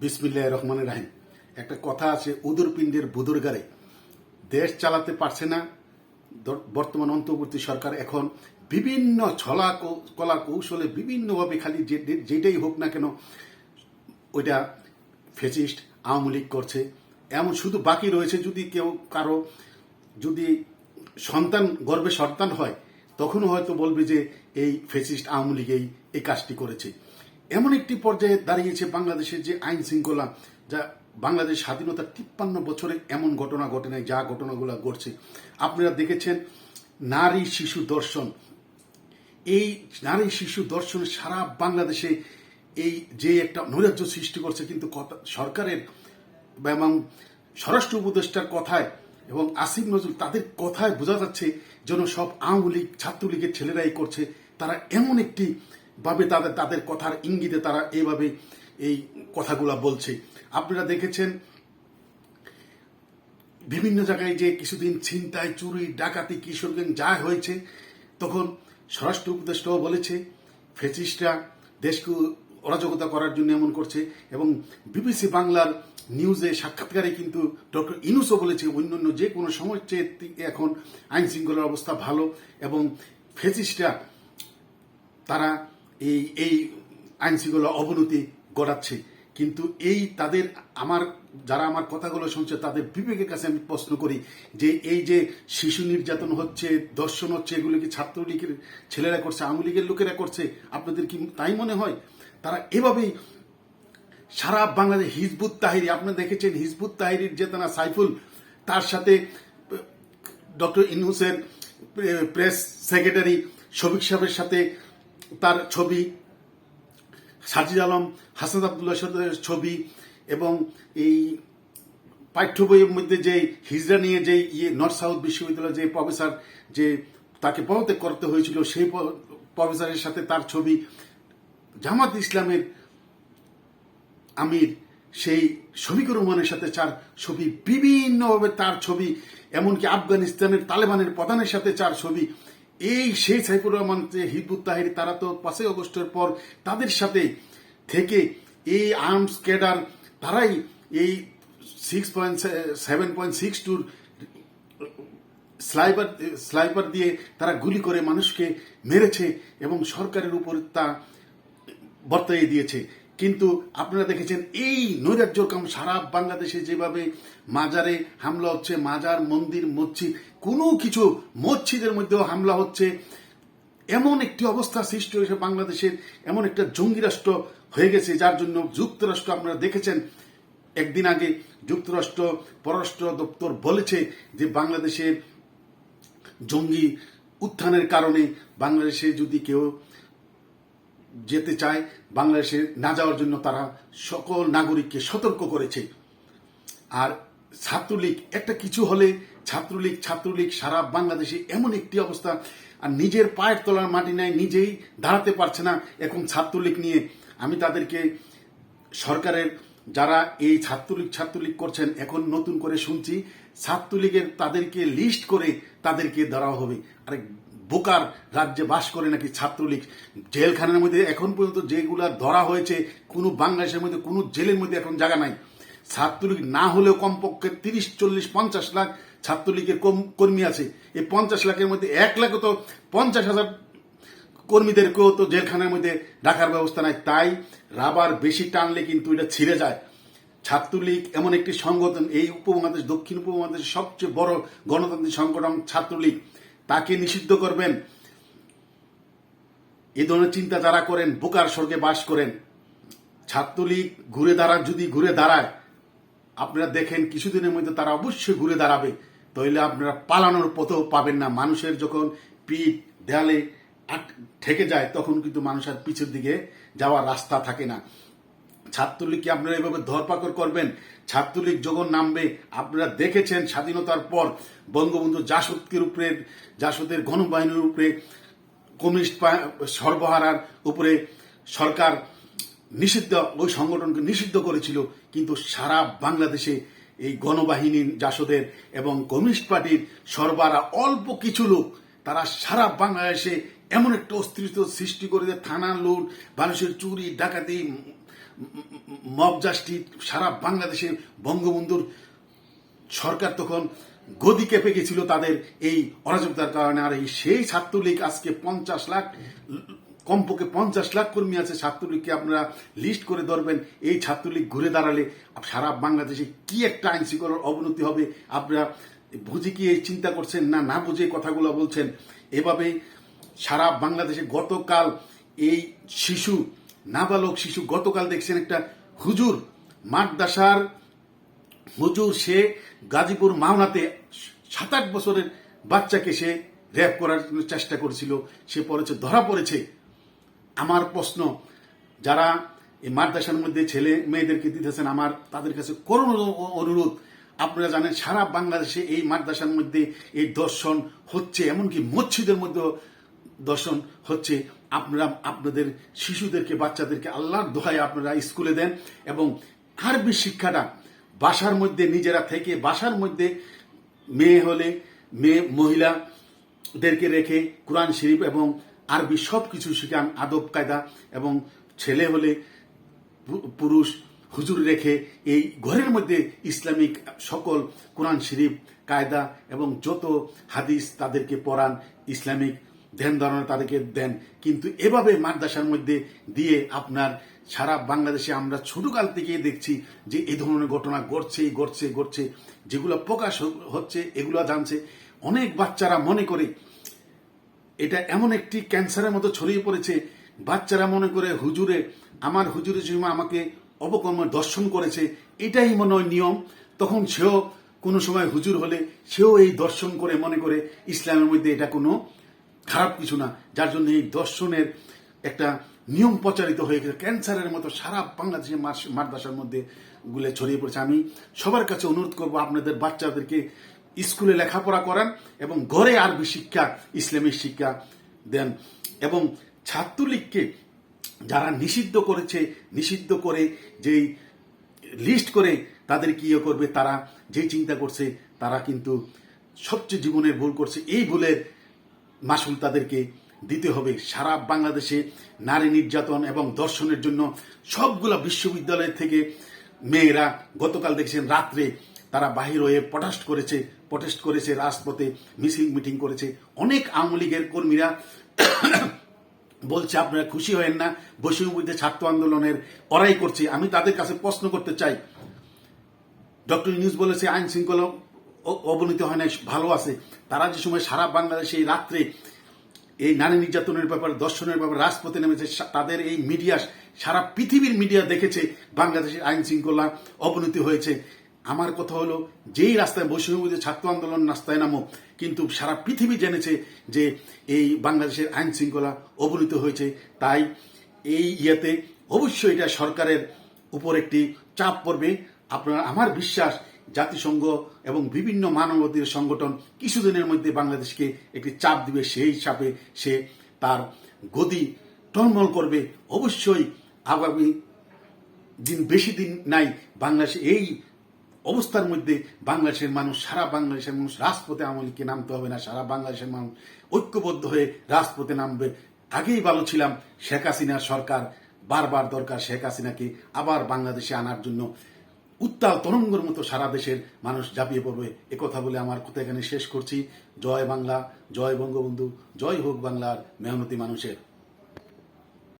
বিসমিল্লাহ রহমানের রাহিম। একটা কথা আছে, উদর পিণ্ডের বুদুর দেশ চালাতে পারছে না বর্তমান অন্তর্বর্তী সরকার এখন বিভিন্ন ছলা কলা কৌশলে বিভিন্নভাবে খালি যেটাই হোক না কেন ওইটা ফেসিস্ট আওয়ামী লীগ করছে। এমন শুধু বাকি রয়েছে যদি কেউ কারও যদি সন্তান, গর্বে সন্তান হয়, তখনও হয়তো বলবে যে এই ফেসিস্ট আওয়ামী লীগ এই এই কাজটি করেছে। এমন একটি পর্যায়ে দাঁড়িয়েছে বাংলাদেশের যে আইন শৃঙ্খলা, যা বাংলাদেশ স্বাধীনতার তিপ্পান্ন বছরে এমন ঘটনা ঘটে নাই, যা ঘটনাগুলো ঘটছে। আপনারা দেখেছেন নারী শিশু দর্শন। এই নারী শিশু দর্শন সারা বাংলাদেশে এই যে একটা নৈরাজ্য সৃষ্টি করছে, কিন্তু সরকারের এবং স্বরাষ্ট্র উপদেষ্টার কথায় এবং আসিফ নজরুল তাদের কথায় বোঝা যাচ্ছে যেন সব আওয়ামী লীগ, ছাত্রলীগের ছেলেরাই করছে। তারা এমন একটি ভাবে তাদের তাদের কথার ইঙ্গিতে তারা এইভাবে এই কথাগুলা বলছে। আপনারা দেখেছেন, বিভিন্ন জায়গায় যে কিছুদিন ছিনতাই, চুরি, ডাকাতি, কিশোরগঞ্জ যা হয়েছে, তখন স্বরাষ্ট্র উপদেষ্টাও বলেছে, ফেসিস্টরা দেশকে অরাজকতা করার জন্য এমন করছে এবং বিবিসি বাংলার নিউজে সাক্ষাৎকারে কিন্তু ডক্টর ইনুসও বলেছে, অন্যান্য যে কোনো সময় চেয়ে এখন আইন শৃঙ্খলার অবস্থা ভালো এবং ফেসিস্টরা তারা এই এই আইন শৃঙ্খলা অবনতি ঘটাচ্ছে। কিন্তু এই তাদের আমার, যারা আমার কথাগুলো শুনছে, তাদের বিবেকের কাছে আমি প্রশ্ন করি যে এই যে শিশু নির্যাতন হচ্ছে দর্শন হচ্ছে, এগুলো কি ছাত্রলীগের ছেলেরা করছে, আওয়ামী লীগের লোকেরা করছে, আপনাদের কি তাই মনে হয়? তারা এভাবেই সারা বাংলাদেশ হিজবুত তাহিরি, আপনি দেখেছেন হিজবুত তাহিরির জেতানা সাইফুল, তার সাথে ডক্টর ইনুসের প্রেস সেক্রেটারি শফিক সাহেবের সাথে তার ছবি, সাজিদ আলম, হাসান আবদুল্লাহ ছবি এবং এই পাঠ্য বইয়ের মধ্যে যে হিজড়া নিয়ে যে ইয়ে নর্থ সাউথ বিশ্ববিদ্যালয়ের যে প্রফেসর যে তাকে পদত্যাগ করতে হয়েছিল, সেই প্রফেসরের সাথে তার ছবি জামাত ইসলামের আমির সেই শফিকুর রহমানের সাথে চার ছবি, বিভিন্নভাবে তার ছবি, এমনকি আফগানিস্তানের তালেবানের প্রধানের সাথে চার ছবি এই সেই সাইফুর রহমান যে হিজবুত তাহির, তারা তো পাঁচই অগস্টের পর তাদের সাথে থেকে এই আর্মস ক্যাডার, তারাই এই six point seven point six টুর স্লাইপার স্লাইপার দিয়ে তারা গুলি করে মানুষকে মেরেছে এবং সরকারের উপর তা বর্তাই দিয়েছে। কিন্তু আপনারা দেখেছেন এই নৈরাজ্য কাম সারা বাংলাদেশে যেভাবে মাজারে হামলা হচ্ছে, মাজার, মন্দির, মসজিদ, কোনো কিছু মসজিদের মধ্যেও হামলা হচ্ছে। এমন একটি অবস্থা সৃষ্টি হয়েছে বাংলাদেশের, এমন একটা জঙ্গি রাষ্ট্র হয়ে গেছে, যার জন্য যুক্তরাষ্ট্র আপনারা দেখেছেন। একদিন আগে যুক্তরাষ্ট্র পররাষ্ট্র দপ্তর বলেছে যে বাংলাদেশের জঙ্গি উত্থানের কারণে বাংলাদেশে যদি কেউ যেতে চায়, বাংলাদেশে না যাওয়ার জন্য তারা সকল নাগরিককে সতর্ক করেছে। আর ছাত্রলীগ, একটা কিছু হলে ছাত্রলীগ ছাত্রলীগ সারা বাংলাদেশে এমন একটি অবস্থা, আর নিজের পায়ের তলার মাটি নেয় নিজেই দাঁড়াতে পারছে না এখন ছাত্রলীগ নিয়ে। আমি তাদেরকে, সরকারের যারা এই ছাত্রলীগ ছাত্রলীগ করছেন, এখন নতুন করে শুনছি, ছাত্রলীগের তাদেরকে লিস্ট করে তাদেরকে ধরা হবে। আরে বোকার রাজ্যে বাস করে নাকি ছাত্রলীগ। জেলখানার মধ্যে এখন পর্যন্ত যেগুলা ধরা হয়েছে, কোনো বাংলাদেশের মধ্যে, কোনো জেলের মধ্যে এখন জায়গা নাই। ছাত্রলীগ না হলেও কমপক্ষে তিরিশ, চল্লিশ, পঞ্চাশ লাখ ছাত্রলীগের কর্মী আছে। এই পঞ্চাশ লাখের মধ্যে এক লাখ তো পঞ্চাশ হাজার কর্মীদেরকেও তো জেলখানার মধ্যে রাখার ব্যবস্থা নাই। তাই রাবার বেশি টানলে কিন্তু এটা ছিঁড়ে যায়। ছাত্রলীগ এমন একটি সংগঠন, এই উপমহাদেশ, দক্ষিণ উপমহাদেশের সবচেয়ে বড় গণতান্ত্রিক সংগঠন ছাত্রলীগ। তাকে নিষিদ্ধ করবেন। এ ধরনের চিন্তা যারা করেন, বোকার স্বর্গে বাস করেন, ছাত্রলীগ ঘুরে দাঁড়ায় যদি ঘুরে দাঁড়ায়, আপনারা দেখেন কিছুদিনের মধ্যে তারা অবশ্যই ঘুরে দাঁড়াবে। তাহলে আপনারা পালানোর পথও পাবেন না। মানুষের যখন পিঠ দেয়ালে ঠেকে যায়, তখন কিন্তু মানুষের পিছের দিকে যাওয়ার রাস্তা থাকে না। ছাত্রলীগকে আপনারা এভাবে ধরপাকড় করবেন, ছাত্রলীগ যখন নামবে, আপনারা দেখেছেন স্বাধীনতার পর বঙ্গবন্ধু জাসদের উপরে, জাসদের গণবাহিনীর উপরে, কমিউনিস্ট সর্বহারার উপরে সরকার নিষিদ্ধ, ওই সংগঠনকে নিষিদ্ধ করেছিল, কিন্তু সারা বাংলাদেশে এই গণবাহিনী জাসদের এবং কমিউনিস্ট পার্টির সর্বারা অল্প কিছু লোক, তারা সারা বাংলাদেশে এমন একটা অস্তিত্ব সৃষ্টি করে যে থানা লুট, মানুষের চুরি, ডাকাতি মব জাস্টিস সারা বাংলাদেশে বঙ্গবন্ধুর সরকার তখন গদি কেঁপে গেছিল তাদের এই অরাজকতার কারণে। আর এই সেই ছাত্রলীগ আজকে পঞ্চাশ লাখ, কমপক্ষে পঞ্চাশ লাখ কর্মী আছে। ছাত্রলীগকে আপনারা লিস্ট করে ধরবেন। এই ছাত্রলীগ ঘুরে দাঁড়ালে সারা বাংলাদেশে কি একটা আইন শৃঙ্খলার অবনতি হবে, আপনারা বুঝে কি এই চিন্তা করছেন না না বুঝে কথাগুলো বলছেন? এভাবে সারা বাংলাদেশে গতকাল এই শিশু নাবালক শিশু গতকাল দেখছেন একটা হুজুর মাদ্রাসার হুজুর সে গাজীপুর মাওনাতে সাত আট বছরের বাচ্চাকে সে র্যাপ করার চেষ্টা করেছিল, সে পড়েছে, ধরা পড়েছে। আমার প্রশ্ন, যারা এই মাদ্রাসার মধ্যে ছেলে মেয়েদেরকে দিতেছেন, আমার তাদের কাছে করুণ অনুরোধ। আপনারা জানেন, সারা বাংলাদেশে এই মাদ্রাসার মধ্যে এই দর্শন হচ্ছে, এমনকি মসজিদের মধ্যে দর্শন হচ্ছে আপনারা আপনাদের শিশুদেরকে, বাচ্চাদেরকে আল্লাহর দোহায় আপনারা স্কুলে দেন এবং আরবি শিক্ষাটা বাসার মধ্যে নিজেরা থেকে, বাসার মধ্যে মেয়ে হলে মেয়ে, মহিলাদেরকে রেখে কোরআন শরীফ এবং আরবি সব কিছু শিখান, আদব কায়দা এবং ছেলে হলে পুরুষ হুজুর রেখে এই ঘরের মধ্যে ইসলামিক সকল কোরআন শরীফ, কায়দা এবং যত হাদিস তাদেরকে পড়ান, ইসলামিক ধ্যান ধারণা তাদেরকে দেন। কিন্তু এভাবে মাদ্রাসার মধ্যে দিয়ে আপনার সারা বাংলাদেশে আমরা ছোটকাল থেকে দেখছি যে এই ধরনের ঘটনা ঘটছে ঘটছে ঘটছে। যেগুলো প্রকাশ হচ্ছে, এগুলো জানছে। অনেক বাচ্চারা মনে করে এটা এমন একটি ক্যান্সারের মতো ছড়িয়ে পড়েছে। বাচ্চারা মনে করে, হুজুরে, আমার হুজুরে সময় আমাকে অবকর্ম দর্শন করেছে। এটাই মনে হয় নিয়ম। তখন সেও কোনো সময় হুজুর হলে সেও এই দর্শন করে মনে করে ইসলামের মধ্যে এটা কোনো খারাপ কিছু না, যার জন্য এই দর্শনের একটা নিয়ম প্রচারিত হয়ে গেছে। ক্যান্সারের মতো সারা বাংলাদেশের মাস- মাদ্রাসার মধ্যে গুলে ছড়িয়ে পড়েছে। আমি সবার কাছে অনুরোধ করব আপনাদের বাচ্চাদেরকে স্কুলে লেখাপড়া করান এবং ঘরে আরবি শিক্ষা, ইসলামিক শিক্ষা দেন এবং ছাত্রলীগকে যারা নিষিদ্ধ করেছে, নিষিদ্ধ করে যেই লিস্ট করে তাদের কি ইয়ে করবে, তারা যে চিন্তা করছে, তারা কিন্তু সবচেয়ে জীবনের ভুল করছে। এই ভুলের মাসুল তাদেরকে দিতে হবে। সারা বাংলাদেশে নারী নির্যাতন এবং দর্শনের জন্য সবগুলো বিশ্ববিদ্যালয় থেকে মেয়েরা গতকাল দেখছেন, রাত্রে তারা বাহির হয়ে প্রটেস্ট করেছে প্রটেস্ট করেছে, রাজপথে মিছিল, মিটিং করেছে। অনেক আওয়ামী লীগের কর্মীরা বলছে, আপনারা খুশি হয়েন না বৈষম্যবিরোধী ছাত্র আন্দোলনের অরাই করছে। আমি তাদের কাছে প্রশ্ন করতে চাই। ডক্টর ইউনুস বলেছে, আইন শৃঙ্খলা অবনতি হয় নাই, ভালো আছে। তারা যে সময় সারা বাংলাদেশে এই রাত্রে এই নারী নির্যাতনের ব্যাপারে, দর্শনের ব্যাপারে রাজপথে নেমেছে তাদের এই মিডিয়া, সারা পৃথিবীর মিডিয়া দেখেছে, বাংলাদেশের আইন শৃঙ্খলা অবনতি হয়েছে। আমার কথা হলো, যেই রাস্তায় বৈষম্যবিরোধী ছাত্র আন্দোলন রাস্তায় নামো, কিন্তু সারা পৃথিবী জেনেছে যে এই বাংলাদেশের আইন শৃঙ্খলা অবনতি হয়েছে। তাই এই ইয়েতে অবশ্যই এটা সরকারের উপর একটি চাপ পড়বে। আপনার, আমার বিশ্বাস জাতিসংঘ এবং বিভিন্ন মানবাধিকার সংগঠন কিছুদিনের মধ্যে বাংলাদেশকে একটি চাপ দিবে, সেই হিসাবে সে তার গদি টলমল করবে। অবশ্যই আগামী দিন বেশি দিন নাই বাংলাদেশে এই অবস্থার মধ্যে বাংলাদেশের মানুষ, সারা বাংলাদেশের মানুষ রাজপথে আমলকে নামতে হবে না, সারা বাংলাদেশের মানুষ ঐক্যবদ্ধ হয়ে রাজপথে নামবে। আগেই ভালো ছিলাম, শেখ হাসিনার সরকার বারবার দরকার, শেখ হাসিনাকে আবার বাংলাদেশে আনার জন্য। উত্তাল তরঙ্গের মতো সারা দেশের মানুষ ঝাঁপিয়ে পড়বে। কথা বলে আমার কথা এখানে শেষ করছি। জয় বাংলা, জয় বঙ্গবন্ধু, জয় হোক বাংলার মেহনতি মানুষের।